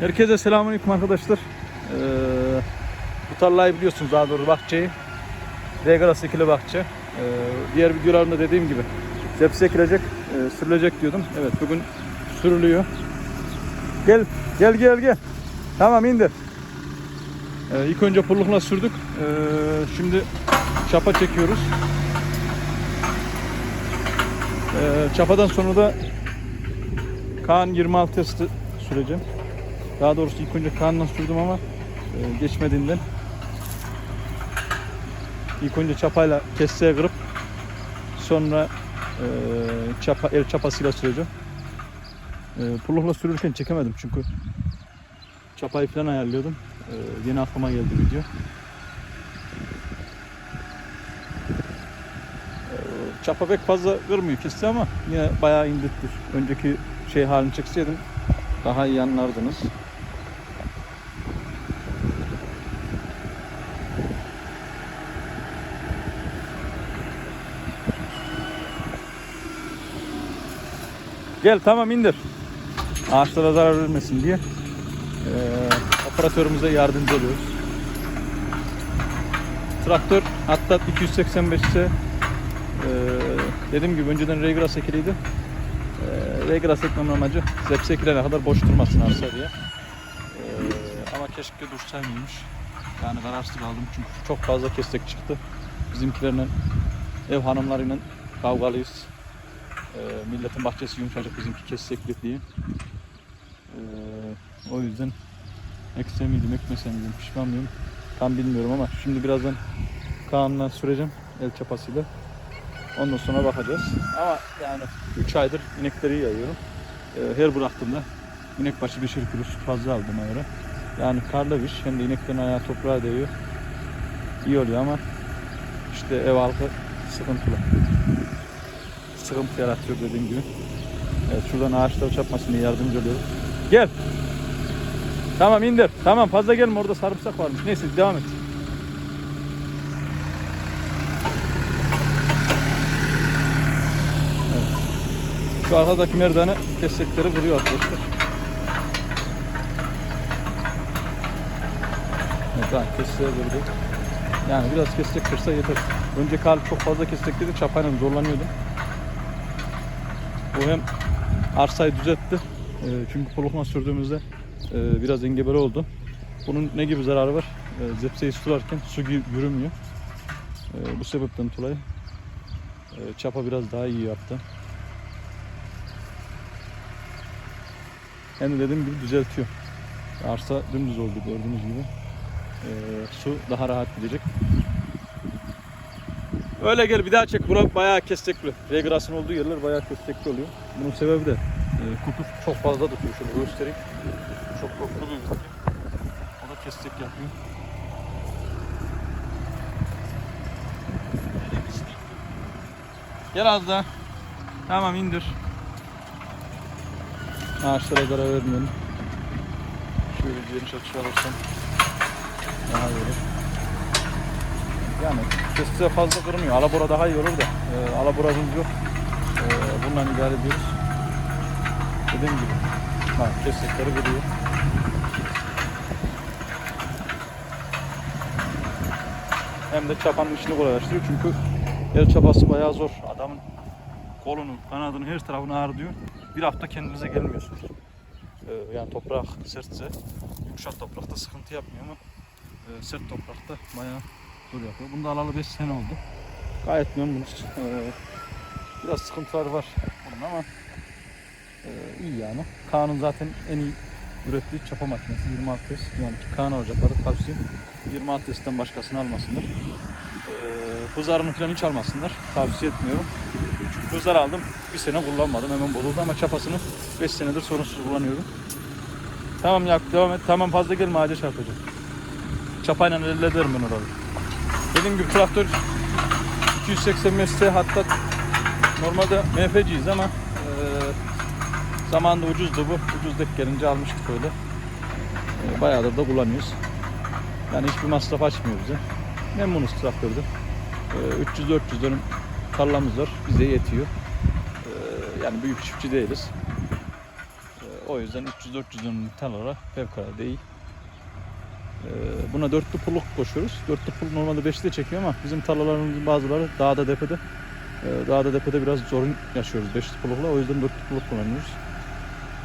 Herkese selamünaleyküm arkadaşlar. Ee, bu tarlayı biliyorsunuz daha doğrusu bahçeyi. Regaras ekili bahçe. Ee, diğer videolarımda dediğim gibi zepsi ekilecek, e, sürülecek diyordum. Evet bugün sürülüyor. Gel, gel, gel, gel. Tamam indir. Ee, ilk önce pullukla sürdük. Ee, şimdi çapa çekiyoruz. Ee, çapadan sonra da Kaan 26 testi süreceğim. Daha doğrusu ilk önce Kaan'la sürdüm ama e, geçmediğinden ilk önce çapayla kesseye kırıp sonra e, çapa, el çapasıyla süreceğim. E, pullukla sürürken çekemedim çünkü çapayı falan ayarlıyordum. E, yeni aklıma geldi video. E, çapa pek fazla kırmıyor kesti ama yine bayağı indirttir. Önceki şey halini çekseydim daha iyi anlardınız. Gel tamam indir. Ağaçlara zarar vermesin diye eee operatörümüze yardımcı oluyoruz. Traktör hatta 285 ise eee dediğim gibi önceden Regras ekiliydi. Eee Regras ekmemin amacı zepsi ekilene kadar boş durmasın arsa diye. Eee, ama keşke dursaymış. Yani kararsız kaldım çünkü çok fazla kestek çıktı. Bizimkilerle ev hanımlarıyla kavgalıyız. Ee, milletin bahçesi yumuşacık bizimki kessekli diye. Ee, o yüzden ekse miydim ekmese miydim pişman mıyım tam bilmiyorum ama şimdi birazdan Kaan'la süreceğim el çapasıyla. Ondan sonra bakacağız. Ama yani 3 aydır inekleri yayıyorum. Ee, her bıraktığımda inek başı bir kilo süt fazla aldım göre. Yani karlı bir hem de ineklerin ayağı toprağa değiyor. İyi oluyor ama işte ev halkı sıkıntılı sıkıntı yaratıyor dediğim gibi. Evet şuradan ağaçlar çarpmasın diye yardımcı oluyoruz. Gel. Tamam indir. Tamam fazla gelme orada sarımsak varmış. Neyse devam et. Evet. Şu arkadaki merdane kesecekleri vuruyor arkadaşlar. Evet tamam kesecekleri vurdu. Yani biraz kesecek kırsa yeter. Önce kal çok fazla dedi çapayla zorlanıyordum. Bu hem arsayı düzeltti. E, çünkü polukma sürdüğümüzde e, biraz engebeli oldu. Bunun ne gibi zararı var? E, zepseyi sularken su yürümüyor. E, bu sebepten dolayı e, çapa biraz daha iyi yaptı. Hem de dediğim gibi düzeltiyor. Arsa dümdüz oldu gördüğünüz gibi. E, su daha rahat gidecek. Öyle gel bir daha çek. Bura bayağı kestekli. Regrasın olduğu yerler bayağı kestekli oluyor. Bunun sebebi de e, kutu çok fazla tutuyor. Şöyle göstereyim. Çok kokulu bir bitki. O da kestek yapıyor. Gel az daha. Tamam indir. Ağaçlara zarar vermeyelim. Şöyle geniş açı alırsam daha iyi. Yani kestiğe fazla kırmıyor. Alabora daha iyi olur da. E, alaboramız yok. E, bundan idare ediyoruz. Dediğim gibi. Bak kestikleri kırıyor. Hem de çapanın işini kolaylaştırıyor. Çünkü el çapası bayağı zor. Adamın kolunu, kanadını, her tarafını ağrıyor. Bir hafta kendinize gelmiyorsunuz. E, yani toprak sertse, yumuşak toprakta sıkıntı yapmıyor ama e, sert toprakta bayağı zor yapıyor. Bunda alalı 5 sene oldu. Gayet memnunuz. Ee, biraz sıkıntılar var bunun ama e, iyi yani. Kaan'ın zaten en iyi ürettiği çapa makinesi 26 test. Yani Kaan alacakları tavsiye 26 testten başkasını almasınlar. Ee, hızarını falan hiç almasınlar. Tavsiye etmiyorum. Çünkü hızar aldım. Bir sene kullanmadım. Hemen bozuldu ama çapasını 5 senedir sorunsuz kullanıyorum. Tamam yak devam et. Tamam fazla gelme ağaca çarpacak. Çapayla hallederim ben orayı. Dediğim gibi traktör 280 metre hatta normalde MF'ciyiz ama e, zamanında ucuzdu bu. Ucuz denk gelince almıştık öyle. E, bayağıdır da kullanıyoruz. Yani hiçbir masraf açmıyor bize. Memnunuz traktörde. E, 300-400 dönüm tarlamız var. Bize yetiyor. E, yani büyük çiftçi değiliz. E, O yüzden 300-400 dönümlük tarlalara fevkalade iyi. Ee, buna dörtlü pulluk koşuyoruz. Dörtlü pulluk normalde beşli de çekiyor ama bizim tarlalarımızın bazıları dağda depede. Ee, dağda depede biraz zorun yaşıyoruz beşli pullukla. O yüzden dörtlü pulluk kullanıyoruz.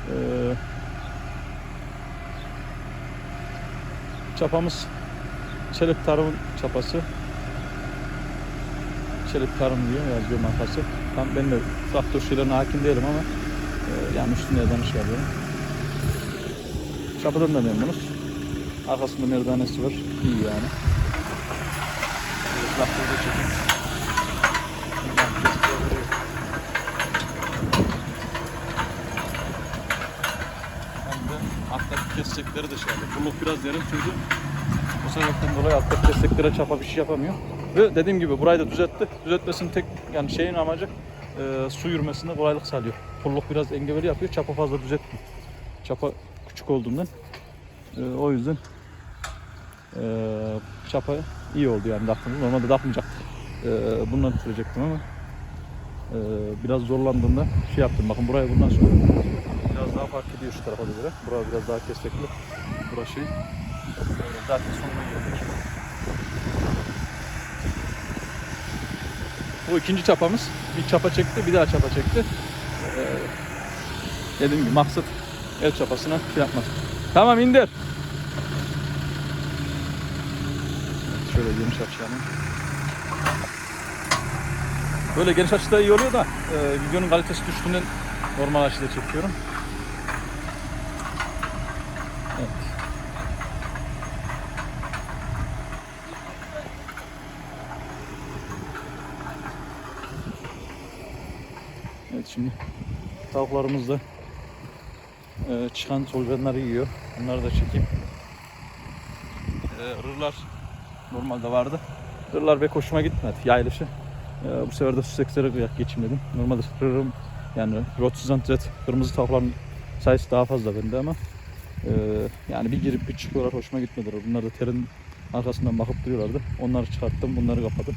Ee, çapamız Çelik Tarım'ın çapası. Çelik Tarım diyor yazıyor markası. Tam ben de traktör şeylerine hakim değilim ama e, yani üstünde iş yapıyorum. Çapadan da memnunuz. Arkasında merdanesi var. İyi yani. Hem de alttaki kesecekleri de şey. Bulluk biraz derin çünkü bu sebepten dolayı alttaki kesteklere çapa bir şey yapamıyor. Ve dediğim gibi burayı da düzeltti. Düzeltmesinin tek yani şeyin amacı e, su yürümesine kolaylık sağlıyor. Pulluk biraz engebeli yapıyor. Çapa fazla düzeltmiyor. Çapa küçük olduğundan. E, o yüzden e, çapa iyi oldu yani taktığımız. Normalde takmayacaktım. E, bundan sürecektim ama e, biraz zorlandığımda şey yaptım. Bakın buraya bundan sonra biraz daha fark ediyor şu tarafa göre. Burası biraz daha kestekli. Burası şey. Zaten sonuna geldik. Bu ikinci çapamız. Bir çapa çekti, bir daha çapa çekti. Ee, dediğim gibi maksat el çapasına şey yapmak. Tamam indir. Şöyle geniş açalım. Böyle geniş açıda iyi oluyor da e, videonun kalitesi düştüğünden normal açıda çekiyorum. Evet. Evet şimdi tavuklarımız da e, çıkan solucanları yiyor. Bunları da çekeyim. E, rırlar normalde vardı. Rırlar pek hoşuma gitmedi yayılışı. E, bu sefer de süsekslere kıyak geçeyim dedim. Normalde rırım yani rotsizantret kırmızı tavukların sayısı daha fazla bende ama e, yani bir girip bir çıkıyorlar hoşuma gitmediler. Bunlar da terin arkasından bakıp duruyorlardı. Onları çıkarttım bunları kapadım.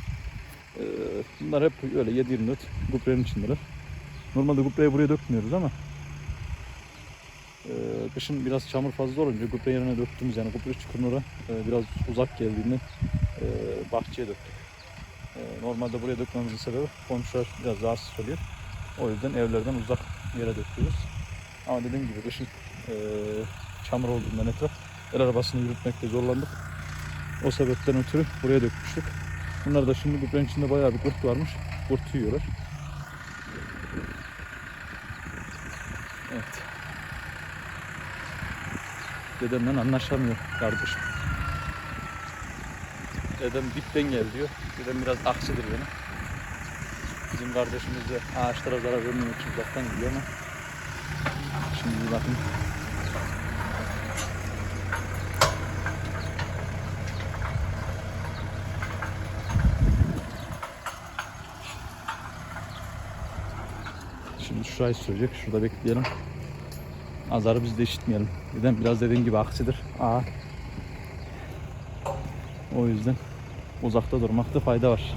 E, bunlar hep öyle 7-24 gübrenin içindeler. Normalde gübreyi buraya dökmüyoruz ama e, kışın biraz çamur fazla olunca gübre yerine döktüğümüz yani gübre çukuruna e, biraz uzak geldiğinden e, bahçeye döktük. E, normalde buraya dökmemizin sebebi komşular biraz rahatsız oluyor. O yüzden evlerden uzak yere döküyoruz. Ama dediğim gibi kışın e, çamur olduğundan etraf el arabasını yürütmekte zorlandık. O sebepten ötürü buraya dökmüştük. Bunlar da şimdi gübrenin içinde bayağı bir kurt varmış. Kurt yiyorlar. Dedemle anlaşamıyor kardeşim. Dedem dipten gel diyor. Dedem biraz aksidir benim. Bizim kardeşimiz de ağaçlara zarar vermemek için uzaktan gidiyor ama şimdi bir bakın. Şimdi şurayı sürecek. Şurada bekleyelim. Azarı biz de işitmeyelim. Neden? Biraz dediğim gibi aksidir. Aa. O yüzden uzakta durmakta fayda var.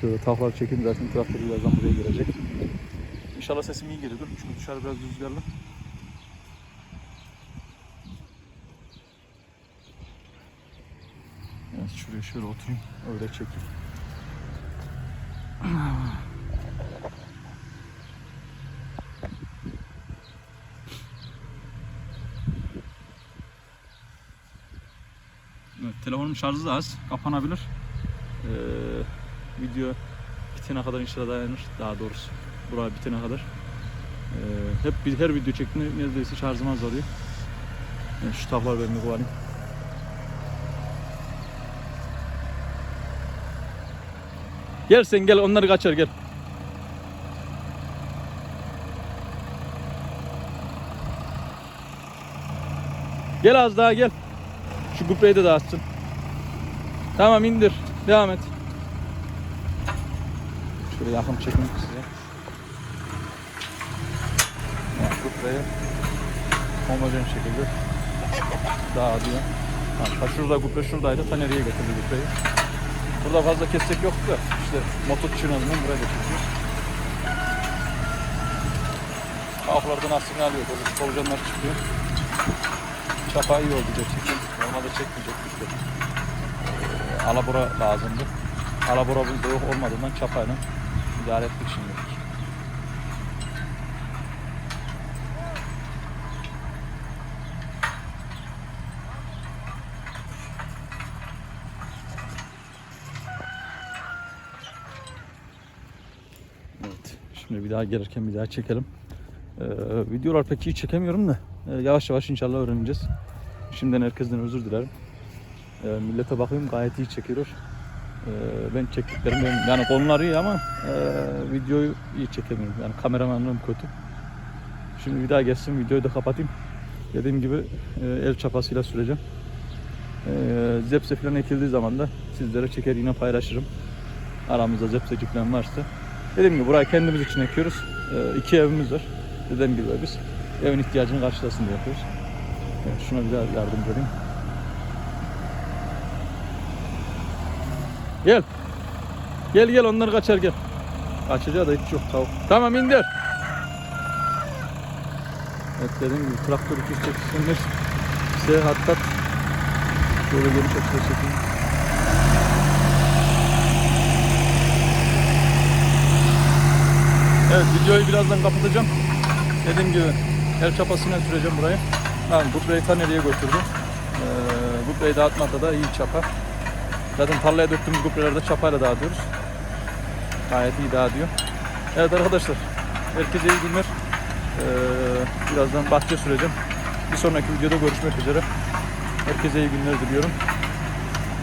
Şöyle tavuklar çekeyim zaten traktör birazdan buraya girecek. İnşallah sesim iyi geliyordur. Çünkü dışarı biraz rüzgarlı. Evet şuraya şöyle oturayım. Öyle çekeyim. Evet, telefonun şarjı da az. Kapanabilir. Ee, video bitene kadar inşallah dayanır. Daha doğrusu buraya bitene kadar. Ee, hep bir, her video çektiğimde neredeyse şarjım azalıyor. Yani şu tavlar ben bir kovalayayım. Gel sen gel onları kaçar gel. Gel az daha gel. Şu gübreyi de dağıtsın. Tamam indir. Devam et. Şöyle yakın çekim size. Yani gübreyi homojen şekilde dağıtıyor. Ha, şurada gübre şuradaydı. Ta nereye getirdi gübreyi. Burada fazla kesecek yoktu da işte motor çınarından buraya getirdik. Kavaklardan aslında alıyor. Böyle solucanlar çıkıyor. Çapa iyi oldu gerçekten. Normalde çekmeyecektik de. Alabora lazımdı. Alabora yok olmadığından çapayla idare ettik şimdi. Şimdi bir daha gelirken bir daha çekelim. Ee, videolar pek iyi çekemiyorum da e, yavaş yavaş inşallah öğreneceğiz. Şimdiden herkesten özür dilerim. Ee, millete bakıyorum gayet iyi çekiyor. Ee, ben çektiklerim benim, yani konular iyi ama e, videoyu iyi çekemiyorum. Yani kameramanlığım kötü. Şimdi bir daha geçsin videoyu da kapatayım. Dediğim gibi e, el çapasıyla süreceğim. E, zepse falan ekildiği zaman da sizlere çeker yine paylaşırım. Aramızda zepseci falan varsa. Dediğim gibi burayı kendimiz için ekiyoruz. E, iki evimiz var. Dediğim gibi biz evin ihtiyacını karşılasın diye yapıyoruz. Evet, şuna bir daha yardımcı olayım. Gel. Gel gel onlar kaçar gel. Kaçacağı da hiç yok tavuk. Tamam indir. Evet dediğim gibi traktör 281 S hattat. Şöyle geniş açıda çekeyim. Evet videoyu birazdan kapatacağım. Dediğim gibi el çapasıyla süreceğim burayı. Ha, Gutreyi ta nereye götürdü. Ee, Gutreyi dağıtmada da iyi çapa. Zaten tarlaya döktüğümüz gübreleri de çapayla dağıtıyoruz. Gayet iyi dağıtıyor. Evet arkadaşlar. Herkese iyi günler. Ee, birazdan bahçe süreceğim. Bir sonraki videoda görüşmek üzere. Herkese iyi günler diliyorum.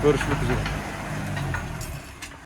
Görüşmek üzere.